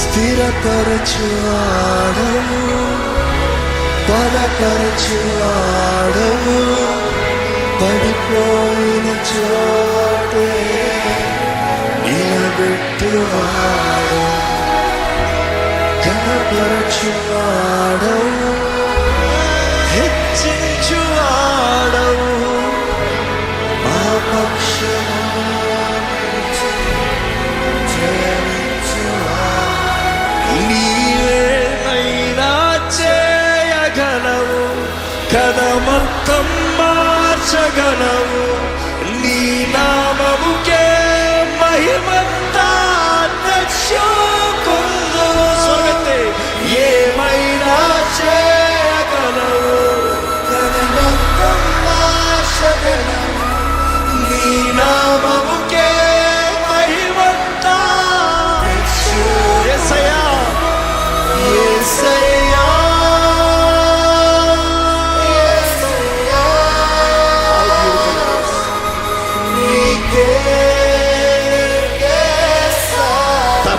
സ്ഥിരപരച്ചുവാടവും പലപരച്ചുവാടവും പടിപ്പോയിന ചോട്ടേ ഇല വിട്ടുവാ Cada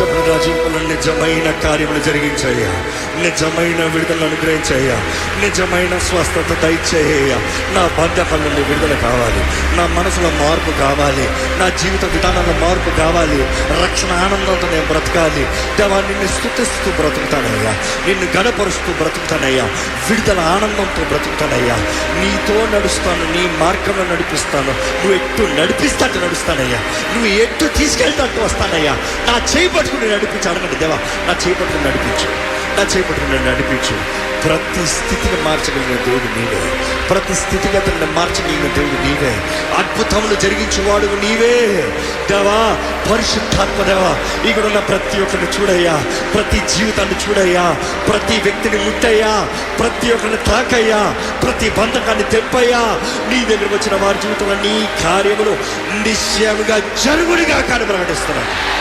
to రాజ్యంలో నిజమైన కార్యములు జరిగించయ్యా నిజమైన విడుదల అనుగ్రహించయ్యా నిజమైన స్వస్థత దయచేయ. నా బాధ్యతల నుండి విడుదల కావాలి. నా మనసులో మార్పు కావాలి. నా జీవిత విధానంలో మార్పు కావాలి. రక్షణ ఆనందంతో నేను బ్రతకాలి. దేవా నిన్ను స్థుతిస్తూ బ్రతుకుతానయ్యా. నిన్ను గడపరుస్తూ బ్రతుకుతానయ్యా. విడుదల ఆనందంతో బ్రతుకుతానయ్యా. నీతో నడుస్తాను నీ మార్గంలో నడిపిస్తాను. నువ్వు ఎట్టు నడిపిస్తాట్టు నడుస్తానయ్యా. నువ్వు ఎట్టు తీసుకెళ్తాట్టు వస్తానయ్యా. నా చేయి పట్టుకుని నడిపించి. అడగండి దేవా నా చేపట్టుకుని నడిపించు. నా చేపట్టుకుని నడిపించు. ప్రతి స్థితిని మార్చగలిగిన దేవుడు నీవే. ప్రతి స్థితిగతులను మార్చగలిగిన దేవుడు నీవే. అద్భుతములు జరిగించేవాడు నీవే. దేవా పరిశుద్ధాత్మ దేవా ఇక్కడ ఉన్న ప్రతి ఒక్కరిని చూడయ్యా. ప్రతి జీవితాన్ని చూడయ్యా. ప్రతి వ్యక్తిని ముట్టయ్యా. ప్రతి ఒక్కరిని తాకయ్యా. ప్రతి బంధకాన్ని తెంపయ్యా. నీ దగ్గర వచ్చిన వారి జీవితంలో నీ కార్యములు నిశ్చయముగా జరుగుడిగా కానీ ప్రకటిస్తున్నాను